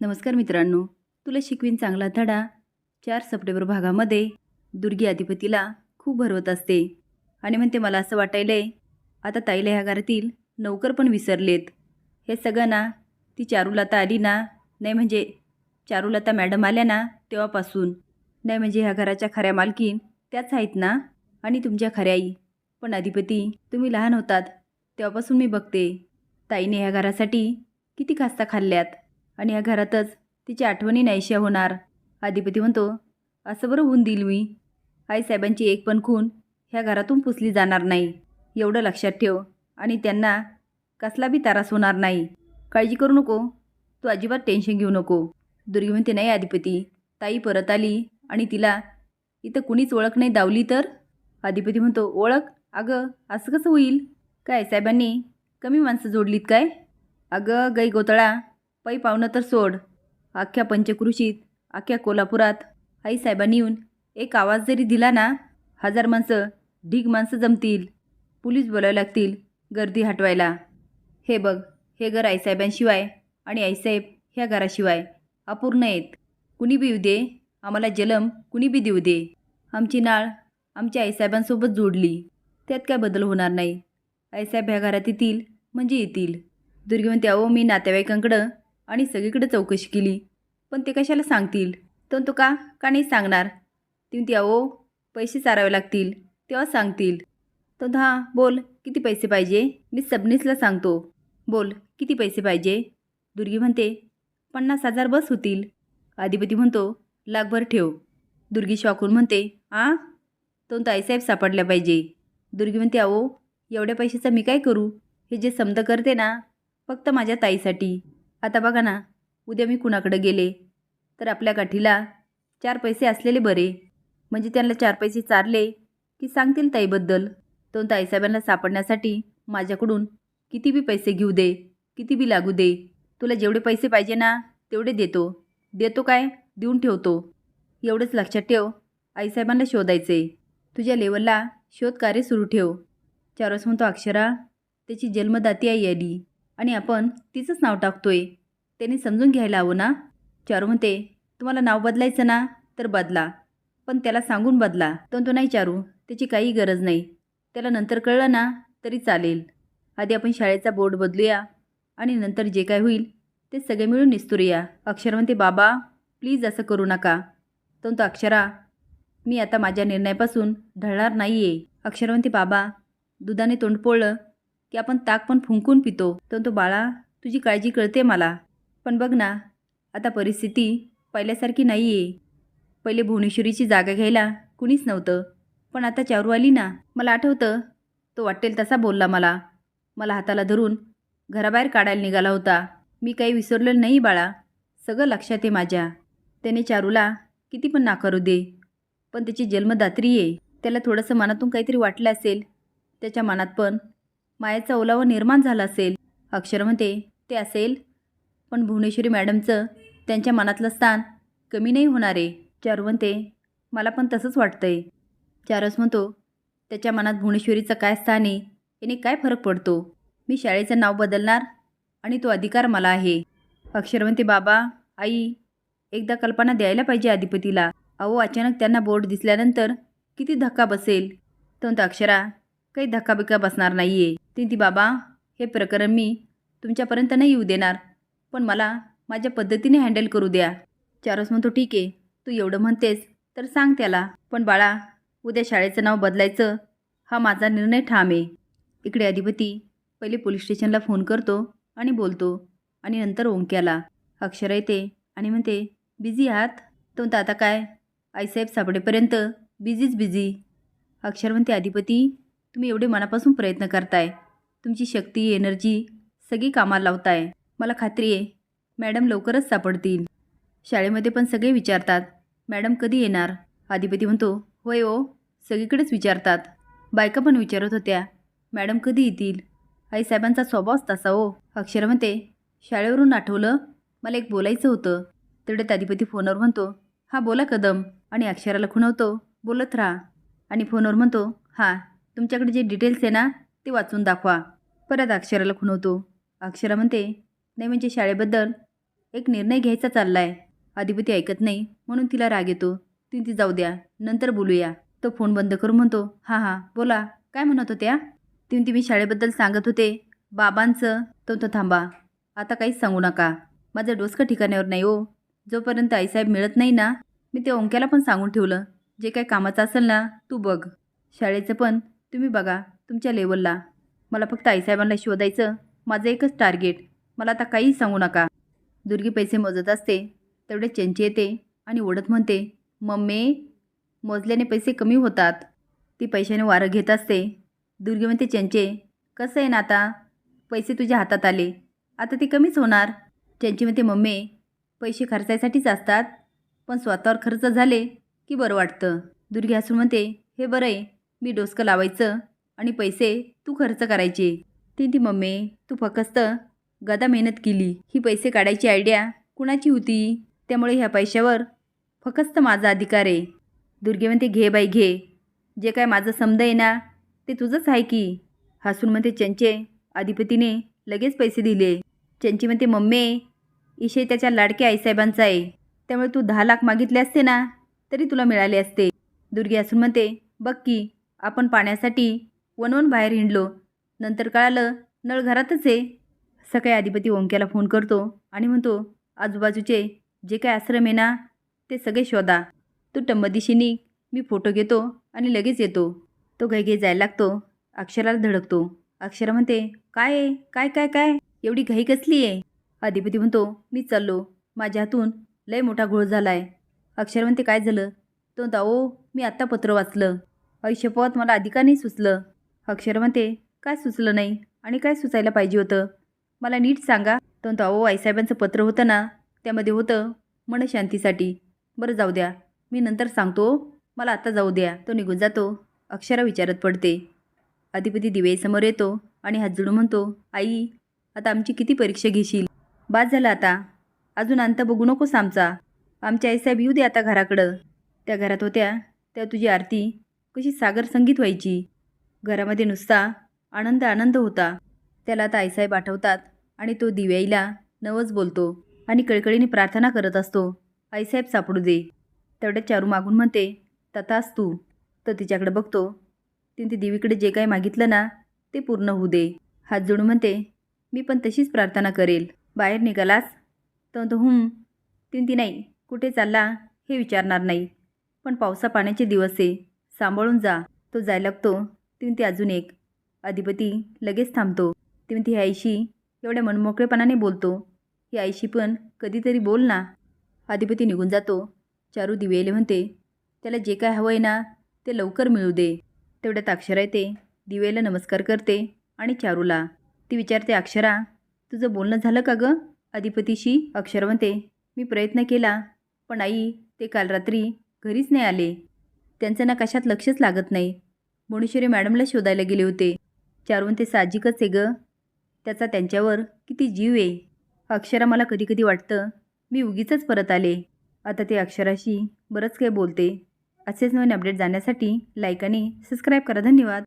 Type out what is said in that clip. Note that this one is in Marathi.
नमस्कार मित्रांनो तुला शिकवीन चांगला धडा चार सप्टेंबर भागामध्ये दुर्गी अधिपतीला खूप भरवत असते. आणि म्हणते मला असं वाटायलंय आता ताईला ह्या घरातील नौकर पण विसरलेत. हे सगळं ना ती चारुलता आली ना नाही म्हणजे चारुलता मॅडम आल्या ना तेव्हापासून. नाही म्हणजे ह्या घराच्या खऱ्या मालकीन त्याच आहेत ना आणि तुमच्या खऱ्या आई. पण अधिपती तुम्ही लहान होतात तेव्हापासून मी बघते. ताईने ह्या घरासाठी किती खास्ता खाल्ल्यात. आणि या घरातच तिची आठवणी नाहीशा होणार. अधिपती म्हणतो असं बरं होऊन देईल मी. आईसाहेबांची एक पण खून ह्या घरातून पुसली जाणार नाही. एवढं लक्षात ठेव आणि त्यांना कसला बी तारास होणार नाही. काळजी करू नको. तू अजिबात टेन्शन घेऊ नको. दुर्गी म्हणते नाही अधिपती. ताई परत आली आणि तिला इथं कुणीच ओळख नाही दावली तर? अधिपती म्हणतो ओळख? अगं असं कसं होईल? काय साहेबांनी कमी माणसं जोडलीत काय? अगं गई गोतळा पै पावणं तर सोड. अख्ख्या पंचकृषीत अख्ख्या कोल्हापुरात. आईसाहेबांनी येऊन एक आवाज जरी दिला ना हजार माणसं ढीग माणसं जमतील. पोलीस बोलावे लागतील गर्दी हटवायला. हे बघ हे घर आईसाहेबांशिवाय आणि आईसाहेब ह्या घराशिवाय अपूर्ण आहेत. कुणी बी येऊ दे आम्हाला जलम कुणी बी देऊ दे. आमची नाळ आमच्या आईसाहेबांसोबत जोडली. त्यात काय बदल होणार नाही. आईसाहेब ह्या घरात येतील म्हणजे येतील. दुर्गी अहो मी नातेवाईकांकडं आणि सगळीकडे चौकशी केली. पण ते कशाला सांगतील? तर तो का का नाही सांगणार? ती अहो पैसे चारावे लागतील. तेव्हा सांगतील. तो हां बोल किती पैसे पाहिजे? मी सबनीसला सांगतो. बोल किती पैसे पाहिजे? दुर्गी म्हणते पन्नास हजार बस होतील. अधिपती म्हणतो लाखभर ठेव. दुर्गी शॉकून म्हणते आ? तो ताईसाहेब सापडल्या पाहिजे. दुर्गी म्हणते अहो एवढ्या पैशाचं मी काय करू? हे जे समद करते ना फक्त माझ्या ताईसाठी. आता बघा ना उद्या मी कुणाकडे गेले? तर आपल्या गाठीला चार पैसे असलेले बरे. म्हणजे त्यांना चार पैसे चारले की सांगतील ताईबद्दल. तो ताईसाहेबांना सापडण्यासाठी माझ्याकडून किती बी पैसे घेऊ दे किती बी लागू दे. तुला जेवढे पैसे पाहिजे ना तेवढे देतो. देतो काय? देऊन ठेवतो. एवढंच लक्षात ठेव आईसाहेबांना शोधायचे तुझ्या लेवलला शोधकार्य सुरू ठेव. चारस म्हणतो अक्षरा त्याची जन्मदाती आई आली. आणि आपण तिचंच नाव टाकतोय. त्यांनी समजून घ्यायला हवं ना? चारू म्हणते तुम्हाला नाव बदलायचं ना तर बदला. पण त्याला सांगून बदला. पण तो नाही चारू त्याची काही गरज नाही. त्याला नंतर कळलं ना तरी चालेल. आधी आपण शाळेचा बोर्ड बदलूया आणि नंतर जे काय होईल ते सगळे मिळून निस्तुरूया. अक्षर म्हणते बाबा प्लीज असं करू नका. तर अक्षरा मी आता माझ्या निर्णयापासून ढळणार नाही आहे अक्षर म्हणते बाबा दुधाने तोंड पोळलं की आपण ताक पण फुंकून पितो. तर तो बाळा तुझी काळजी कळते मला. पण बघ ना आता परिस्थिती पहिल्यासारखी नाही आहे पहिले भुवनेश्वरीची जागा घ्यायला कुणीच नव्हतं. पण आता चारू आली ना मला आठवतं तो वाटेल तसा बोलला मला. मला हाताला धरून घराबाहेर काढायला निघाला होता. मी काही विसरलेलं नाही बाळा. सगळं लक्षात आहे माझ्या. त्याने चारूला किती पण नाकारू दे पण त्याची जन्मदात्री आहे. त्याला थोडंसं मनातून काहीतरी वाटलं असेल. त्याच्या मनात पण मायाचा ओलावा निर्माण झाला असेल. अक्षर म्हणते ते असेल. पण भुवनेश्वरी मॅडमचं त्यांच्या मनातलं स्थान कमी नाही होणार. आहे चारू म्हणते मला पण तसंच वाटतंय. चारस म्हणतो त्याच्या मनात भुवनेश्वरीचं काय स्थान आहे याने काय फरक पडतो? मी शाळेचं नाव बदलणार आणि तो अधिकार मला आहे. अक्षर म्हणते बाबा आई एकदा कल्पना द्यायला पाहिजे अधिपतीला. अहो अचानक त्यांना बोर्ड दिसल्यानंतर किती धक्का बसेल. तर अक्षरा काही धक्काबिक्का बसणार नाही आहे ती बाबा हे प्रकरण मी तुमच्यापर्यंत नाही येऊ देणार पण मला माझ्या पद्धतीने हँडल करू द्या. चारस म्हणतो ठीक आहे तू एवढं म्हणतेस तर सांग त्याला. पण बाळा उद्या शाळेचं नाव बदलायचं हा माझा निर्णय ठाम आहे. इकडे अधिपती पहिले पोलीस स्टेशनला फोन करतो आणि बोलतो आणि नंतर ओंक्याला अक्षरा येते आणि म्हणते बिझी आहात? तो म्हणता आता काय? आईसाहेब सापडेपर्यंत बिझीच बिझी. अक्षर म्हणते अधिपती तुम्ही एवढे मनापासून प्रयत्न करताय. तुमची शक्ती एनर्जी सगळी कामाला लावताय. मला खात्री आहे मॅडम लवकरच सापडतील. शाळेमध्ये पण सगळे विचारतात मॅडम कधी येणार? अधिपती म्हणतो होय ओ सगळीकडेच विचारतात. बायका पण विचारत होत्या मॅडम कधी येतील? आईसाहेबांचा स्वभावच तसा हो. अक्षर म्हणते शाळेवरून आठवलं मला एक बोलायचं होतं. तेवढ्यात अधिपती फोनवर म्हणतो हां बोला कदम. आणि अक्षराला खुणवतो बोलत राहा. आणि फोनवर म्हणतो हां तुमच्याकडे जे डिटेल्स आहे ना ते वाचून दाखवा. परत अक्षराला खुणवतो. अक्षरा म्हणते नाही म्हणजे शाळेबद्दल एक निर्णय घ्यायचा चालला आहे अधिपती ऐकत नाही म्हणून तिला राग येतो. ती ती जाऊ द्या नंतर बोलूया. तो फोन बंद करून म्हणतो हां हां बोला काय म्हणत होत्या? ती ती मी शाळेबद्दल सांगत होते. बाबांचं तो तो थांबा. आता काहीच सांगू नका. माझं डोसकं ठिकाण्यावर नाही हो. जोपर्यंत आईसाहेब मिळत नाही ना मी ते ओंक्याला पण सांगून ठेवलं. जे काही कामाचं असेल ना तू बघ. शाळेचं पण तुम्ही बघा तुमच्या लेवलला मला फक्त आईसाहेबांना शोधायचं. माझं एकच टार्गेट. मला आता काहीही सांगू नका. दुर्गी पैसे मोजत असते तेवढे चंची येते आणि ओढत म्हणते मम्मी मोजल्याने पैसे कमी होतात. ती पैशाने वारं घेत असते. दुर्गी म्हणते चंचे कसं आहे ना आता? पैसे तुझ्या हातात आले. आता ते कमीच होणार. चंची म्हणते मम्मी पैसे खर्चायसाठीच असतात पण स्वतःवर खर्च झाले की बरं वाटतं. दुर्गी हसून म्हणते हे बरं आहे मी डोसकं लावायचं. आणि पैसे तू खर्च करायचे. ती ती मम्मी तू फक्त गदा मेहनत केली. ही पैसे काढायची आयडिया कुणाची होती? त्यामुळे ह्या पैशावर फक्त माझा अधिकार आहे. दुर्गे म्हणते घे बाई घे. जे काय माझं समज आहे ना ते तुझंच आहे की. हसून म्हणते चंचे अधिपतीने लगेच पैसे दिले. चंची म्हणते मम्मी इशे त्याच्या लाडक्या आईसाहेबांचा आहे. त्यामुळे तू दहा लाख मागितले असते ना तरी तुला मिळाले असते. दुर्गे हसून म्हणते बघ की आपण पाण्यासाठी वनवन बाहेर हिंडलो. नंतर कळालं नळ घरातच आहे. सकाळी अधिपती ओंक्याला फोन करतो आणि म्हणतो आजूबाजूचे जे काय आश्रम आहे ना ते सगळे शोधा. तू टंबदिशीनी मी फोटो घेतो आणि लगेच येतो. तो घाई जायला लागतो. अक्षराला धडकतो. अक्षरा म्हणते काय आहे? काय काय काय? एवढी घाई कसली आहे? अधिपती म्हणतो मी चाललो. माझ्या हातून लय मोठा घोळ झाला आहे अक्षर म्हणते काय झालं? तो दाओ मी आत्ता पत्र वाचलं. आयुष्यपत मला अधिकार नाही सुचलं. अक्षर म्हणते काय सुचलं नाही? आणि काय सुचायला पाहिजे होतं? मला नीट सांगा. तो अहो आईसाहेबांचं पत्र होतं ना त्यामध्ये होतं मनशांतीसाठी बरं जाऊ द्या. मी नंतर सांगतो हो. मला आता जाऊ द्या. तो निघून जातो. अक्षरा विचारत पडते. अधिपती दिवेसमोर येतो आणि हात जोडून म्हणतो आई आता आमची किती परीक्षा घेशील? बाद झालं आता. अजून अंत बघू नकोस आमचा. आमच्या आईसाहेब येऊ दे आता घराकडं. त्या घरात होत्या. त्या तुझी आरती कशी सागर संगीत व्हायची. घरामध्ये नुसता आनंद आनंद होता. त्याला आता आईसाहेब आठवतात आणि तो दिव्याईला नवच बोलतो आणि कळकळीने प्रार्थना करत असतो आईसाहेब सापडू दे. तेवढ्या चारू मागून म्हणते तथाच तू. तर तिच्याकडे बघतो. तिने ती देवीकडे जे काही मागितलं ना ते पूर्ण होऊ दे. हात जोडून म्हणते मी पण तशीच प्रार्थना करेल. बाहेर निघालास तर म्हणतो हुं तिने ती नाही कुठे चालला हे विचारणार नाही. पण पावसा पाण्याचे दिवस आहे. सांभाळून जा. तो जायला लागतो. तीन ती अजून एक. अधिपती लगेच थांबतो. तीन ती आईशी एवढ्या मनमोकळेपणाने बोलतो. ही आईशी पण कधीतरी बोल ना. अधिपती निघून जातो. चारू दिवेले म्हणते त्याला जे काय हवं आहे ना ते लवकर मिळू दे. तेवढ्यात अक्षरा येते दिवेला नमस्कार करते आणि चारूला. ती विचारते अक्षरा तुझं बोलणं झालं का गं? अधिपतीशी अक्षर म्हणते मी प्रयत्न केला पण आई ते काल रात्री घरीच नाही आले. त्यांचं ना कशात लक्षच लागत नाही. भुवनेश्वरी मॅडमला शोधायला गेले होते. चारून ते साहजिकच आहे गं. त्याचा त्यांच्यावर किती जीव आहे. अक्षरा मला कधी कधी वाटतं मी उगीच परत आले. आता ते अक्षराशी बरंच काही बोलते. असेच नवीन अपडेट जाण्यासाठी लाईक आणि सबस्क्राईब करा. धन्यवाद.